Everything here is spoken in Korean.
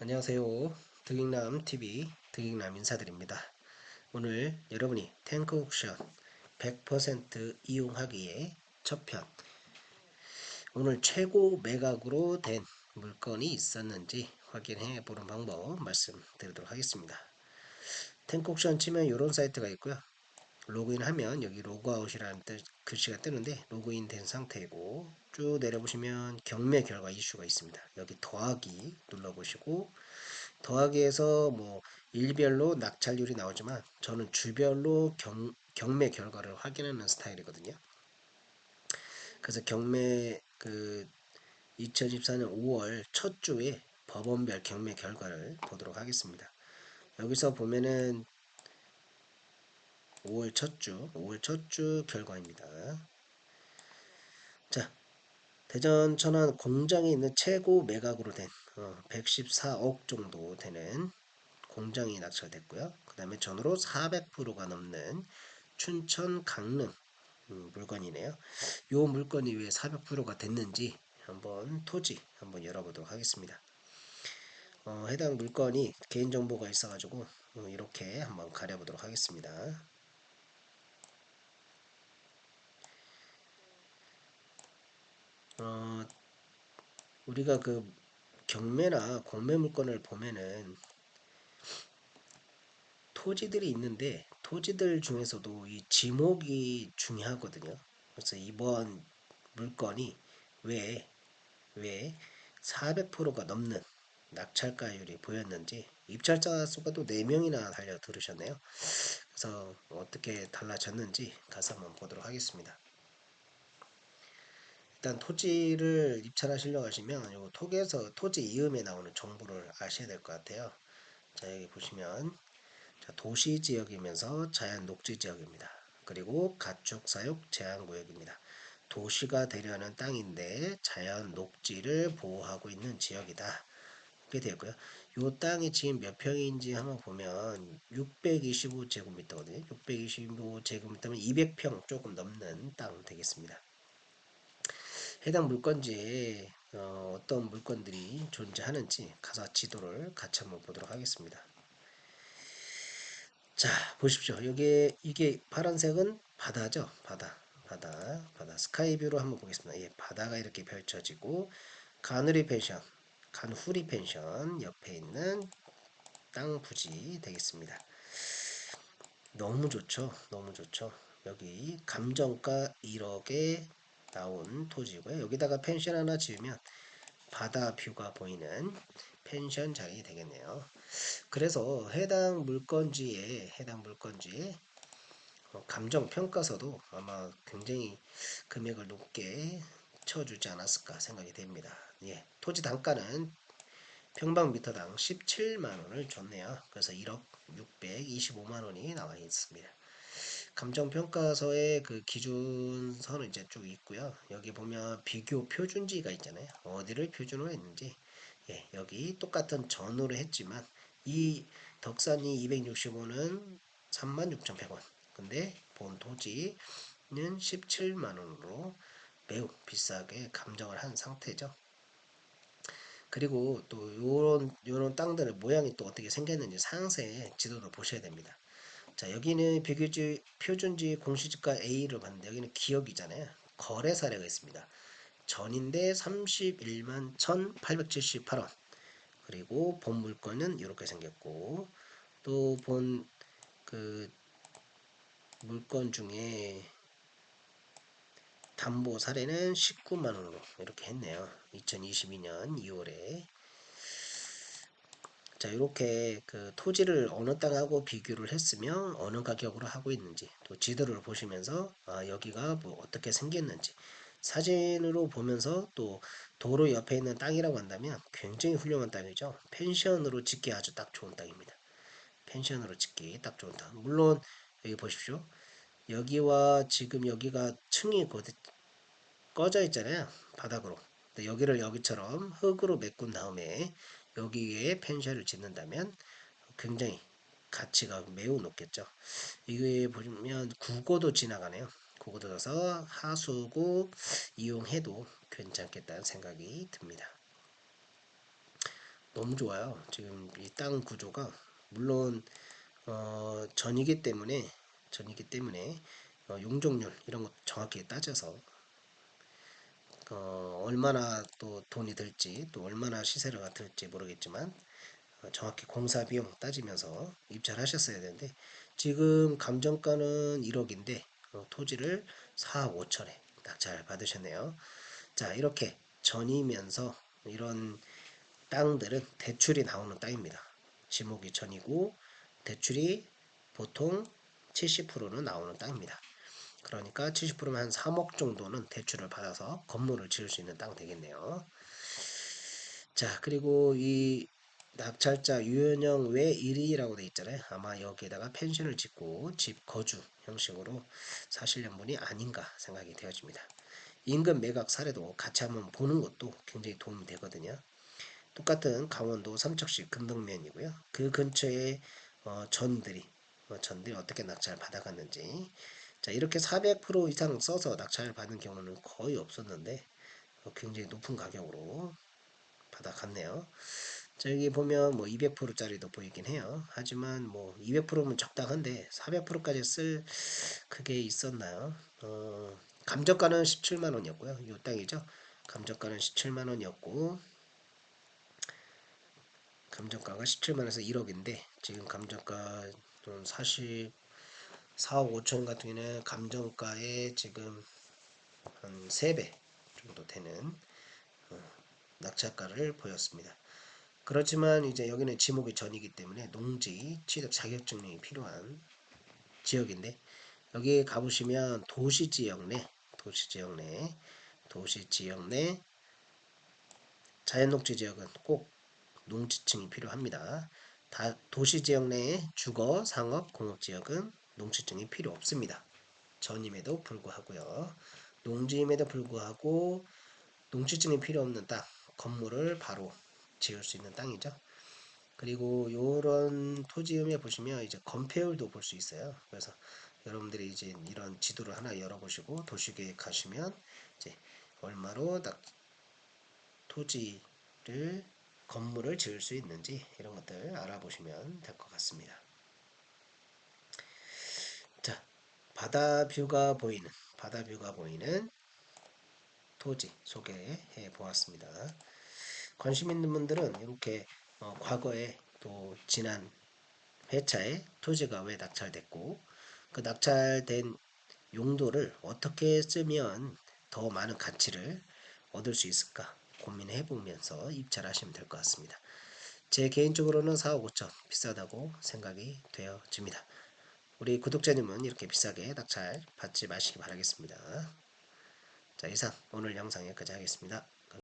안녕하세요. 득익남 TV 득익남 인사드립니다. 오늘 여러분이 탱크 옥션 100% 이용하기에 첫 편. 오늘 최고 매각으로 된 물건이 있었는지 확인해 보는 방법 말씀드리도록 하겠습니다. 탱크 옥션 치면 이런 사이트가 있고요. 로그인하면 여기 로그아웃이라는 뜻, 글씨가 뜨는데 로그인 된 상태이고 쭉 내려보시면 경매 결과 이슈가 있습니다. 여기 더하기 눌러보시고 더하기에서 뭐 일별로 낙찰률이 나오지만 저는 주별로 경, 경매 결과를 확인하는 스타일이거든요. 그래서 경매 그 2014년 5월 첫 주에 법원별 경매 결과를 보도록 하겠습니다. 여기서 보면은 5월 첫 주, 5월 첫 주 결과입니다. 자, 대전 천안 공장에 있는 최고 매각으로 된 어, 114억 정도 되는 공장이 낙찰됐고요. 그 다음에 전후로 400%가 넘는 춘천 강릉 음, 물건이네요. 이 물건이 왜 400%가 됐는지 한번 토지 한번 열어보도록 하겠습니다. 어, 해당 물건이 개인정보가 있어가지고 어, 이렇게 한번 가려보도록 하겠습니다. 어, 우리가 그 경매나 공매 물건을 보면은 토지들이 있는데 토지들 중에서도 이 지목이 중요하거든요. 그래서 이번 물건이 왜, 왜 400%가 넘는 낙찰가율이 보였는지 입찰자 수가 또 4명이나 달려 들으셨네요. 그래서 어떻게 달라졌는지 가서 한번 보도록 하겠습니다. 일단 토지를 입찰하시려고 하시면 요 톡에서 토지 이음에 나오는 정보를 아셔야 될 것 같아요. 자 여기 보시면 자, 도시 지역이면서 자연 녹지 지역입니다. 그리고 가축 사육 제한 구역입니다. 도시가 되려는 땅인데 자연 녹지를 보호하고 있는 지역이다. 이렇게 되었고요. 요 땅이 지금 몇 평인지 한번 보면 625제곱미터거든요. 625제곱미터면 200평 조금 넘는 땅 되겠습니다. 해당 물건지에 어, 떤 물건들이 존재하는지 가사 지도를 같이 한번 보도록 하겠습니다. 자 보십시오. 여기 이게 파란색은 바다죠. 바다, 바다, 바다. 스카이뷰로 한번 보겠습니다. 예, 바다가 이렇게 펼쳐지고 가누리 펜션, 간후리 펜션 옆에 있는 땅 부지 되겠습니다. 너무 좋죠. 너무 좋죠. 여기 감정가 1억에 나온 토지고요. 여기다가 펜션 하나 지으면 바다 뷰가 보이는 펜션 자리 되겠네요. 그래서 해당 물건지에 해당 물건지에 어, 감정 평가서도 아마 굉장히 금액을 높게 쳐주지 않았을까 생각이 됩니다. 예, 토지 단가는 평방미터당 17만 원을 줬네요. 그래서 1억 625만 원이 나와 있습니다. 감정평가서의 그 기준선은 이제 쭉 있고요. 여기 보면 비교 표준지가 있잖아요. 어디를 표준으로 했는지. 예, 여기 똑같은 전후로 했지만 이 덕산이 265는 36,100원. 근데 본 토지는 17만원으로 매우 비싸게 감정을 한 상태죠. 그리고 또 요런 요런 땅들의 모양이 또 어떻게 생겼는지 상세 지도도 보셔야 됩니다. 자 여기는 비교지 표준지 공시지가 A를 봤는데 여기는 기억이잖아요. 거래 사례가 있습니다. 전인데 31만 1878원 그리고 본 물건은 이렇게 생겼고 또 본 그 물건 중에 담보 사례는 19만원으로 이렇게 했네요. 2022년 2월에 자 이렇게 그 토지를 어느 땅하고 비교를 했으면 어느 가격으로 하고 있는지 또 지도를 보시면서 아 여기가 뭐 어떻게 생겼는지 사진으로 보면서 또 도로 옆에 있는 땅이라고 한다면 굉장히 훌륭한 땅이죠. 펜션으로 짓기 아주 딱 좋은 땅입니다. 펜션으로 짓기 딱 좋은 땅. 물론 여기 보십시오. 여기와 지금 여기가 층이 꺼져 있잖아요. 바닥으로. 여기를 여기처럼 흙으로 메꾼 다음에 여기에 펜션을 짓는다면 굉장히 가치가 매우 높겠죠. 이게 보면 국고도 지나가네요. 국고도 넣어서 하수구 이용해도 괜찮겠다는 생각이 듭니다. 너무 좋아요. 지금 이 땅 구조가 물론 어, 전이기 때문에 전이기 때문에 어, 용적률 이런 것 정확히 따져서 어, 얼마나 또 돈이 들지 또 얼마나 시세가 들지 모르겠지만 어, 정확히 공사 비용 따지면서 입찰 하셨어야 되는데 지금 감정가는 1억인데 어, 토지를 4억 5천에 딱 잘 받으셨네요. 자 이렇게 전이면서 이런 땅들은 대출이 나오는 땅입니다. 지목이 전이고 대출이 보통 70%는 나오는 땅입니다. 그러니까 70%면 한 3억 정도는 대출을 받아서 건물을 지을 수 있는 땅 되겠네요. 자, 그리고 이 낙찰자 유연형 외 1위라고 돼 있잖아요. 아마 여기에다가 펜션을 짓고 집 거주 형식으로 사시려는 분이 아닌가 생각이 되어집니다. 인근 매각 사례도 같이 한번 보는 것도 굉장히 도움이 되거든요. 똑같은 강원도 삼척시 금동면이고요. 그 근처에 어, 전들이 어, 전들이 어떻게 낙찰 받아갔는지 자 이렇게 400% 이상 써서 낙찰 받은 경우는 거의 없었는데 어, 굉장히 높은 가격으로 받아갔네요. 자 여기 보면 뭐 200%짜리도 보이긴 해요. 하지만 뭐 200%면 적당한데 400%까지 쓸 그게 있었나요? 어, 감정가는 17만 원이었고요. 이 땅이죠. 감정가는 17만 원이었고 감정가가 17만에서 1억인데 지금 감정가 좀 40, 4억 5천 같은 경우는 감정가에 지금 한 3배 정도 되는 어, 낙찰가를 보였습니다. 그렇지만 이제 여기는 지목이 전이기 때문에 농지 취득 자격증이 필요한 지역인데 여기 가보시면 도시지역 내 도시지역 내 도시지역 내 자연녹지 지역은 꼭 농지층이 필요합니다. 다 도시지역 내에 주거, 상업, 공업지역은 농지층이 필요 없습니다. 전임에도 불구하고요. 농지임에도 불구하고 농지층이 필요 없는 땅, 건물을 바로 지을 수 있는 땅이죠. 그리고 이런 토지음에 보시면 이제 건폐율도 볼 수 있어요. 그래서 여러분들이 이제 이런 지도를 하나 열어보시고 도시계획 하시면 이제 얼마로 토지를 건물을 지을 수 있는지 이런 것들 알아보시면 될 것 같습니다. 자, 바다 뷰가 보이는 바다 뷰가 보이는 토지 소개해 보았습니다. 관심 있는 분들은 이렇게 어, 과거에 또 지난 회차에 토지가 왜 낙찰됐고 그 낙찰된 용도를 어떻게 쓰면 더 많은 가치를 얻을 수 있을까 고민해 보면서 입찰 하시면 될 것 같습니다. 제 개인적으로는 4억 5천 비싸다고 생각이 되어집니다. 우리 구독자님은 이렇게 비싸게 낙찰 받지 마시기 바라겠습니다. 자 이상 오늘 영상 여기까지 하겠습니다.